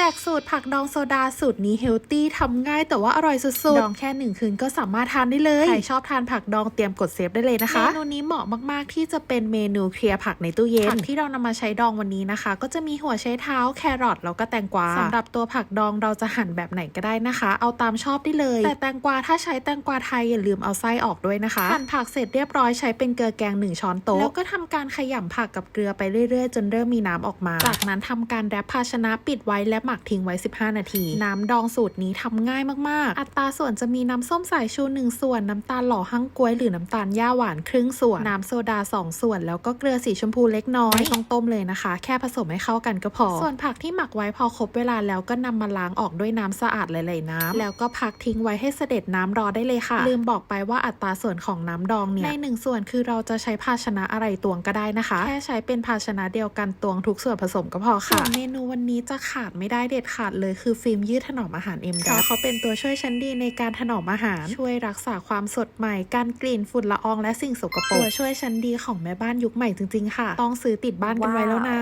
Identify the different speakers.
Speaker 1: แจกสูตรผักดองโซดาสูตรนี้เฮลตี้ทำง่ายแต่ว่าอร่อยสุดๆ ดองแค่หนึ่งคืนก็สามารถทานได้เลย ใครชอบทานผักดองเตรียมกดเซฟได้เลยนะคะ เมนูนี้เหมาะมากๆที่จะเป็นเมนูเคลียร์ผักในตู้เย็น ผักที่เรานำมาใช้ดองวันนี้นะคะ ก็จะมีหัวไชเท้าแครอทแล้วก็แตงกวาสำหรับตัวผักดองเราจะหั่นแบบไหนก็ได้นะคะ เอาตามชอบได้เลย แต่แตงกวาถ้าใช้แตงกวาไทยอย่าลืมเอาไส้ออกด้วยนะคะ หั่นผักเสร็จเรียบร้อยใช้เป็นเกลือแกงหนึ่งช้อนโต๊ะ แล้วก็ทำการขยำผักกับเกลือไปเรื่อยๆ จนเริ่มมีน้ำออกมา จากนั้นทำการแรปภาชนะปิดไว้และหมักทิ้งไว้ 15 นาที น้ำดองสูตรนี้ทำง่ายมากๆ อัตราส่วนจะมีน้ำส้มสายชู 1 ส่วน น้ำตาลหล่อหั่งกล้วยหรือน้ำตาลย่าหวานครึ่งส่วน น้ำโซดา 2 ส่วน แล้วก็เกลือสีชมพูเล็กน้อยไม่ต้องต้มเลยนะคะ แค่ผสมให้เข้ากันก็พอ ส่วนผักที่หมักไว้พอครบเวลาแล้วก็นำมาล้างออกด้วยน้ำสะอาดหลายๆน้ำแล้วก็พักทิ้งไว้ให้เสด็จน้ำรอได้เลยค่ะ ลืมบอกไปว่าอัตราส่วนของน้ำดองเนี่ยในหนึ่งส่วนคือเราจะใช้ภาชนะอะไรตวงก็ได้นะคะ แค่ใช้เป็นภาชนะเดียวกันตวงทุกส่วนผสมก็พอค่ะส่วนเมนูวันนี้จะขาดไม่ได้เด็ดขาดเลยคือฟิล์มยืดถนอมอาหารเอ็มดาเขาเป็นตัวช่วยชั้นดีในการถนอมอาหาร ช่วยรักษาความสดใหม่การกลิ่นฝุ่นละอองและสิ่งสกปรกตัวช่วยชั้นดีของแม่บ้านยุคใหม่จริงๆค่ะ ต้องซื้อติดบ้านกันไว้แล้วนะ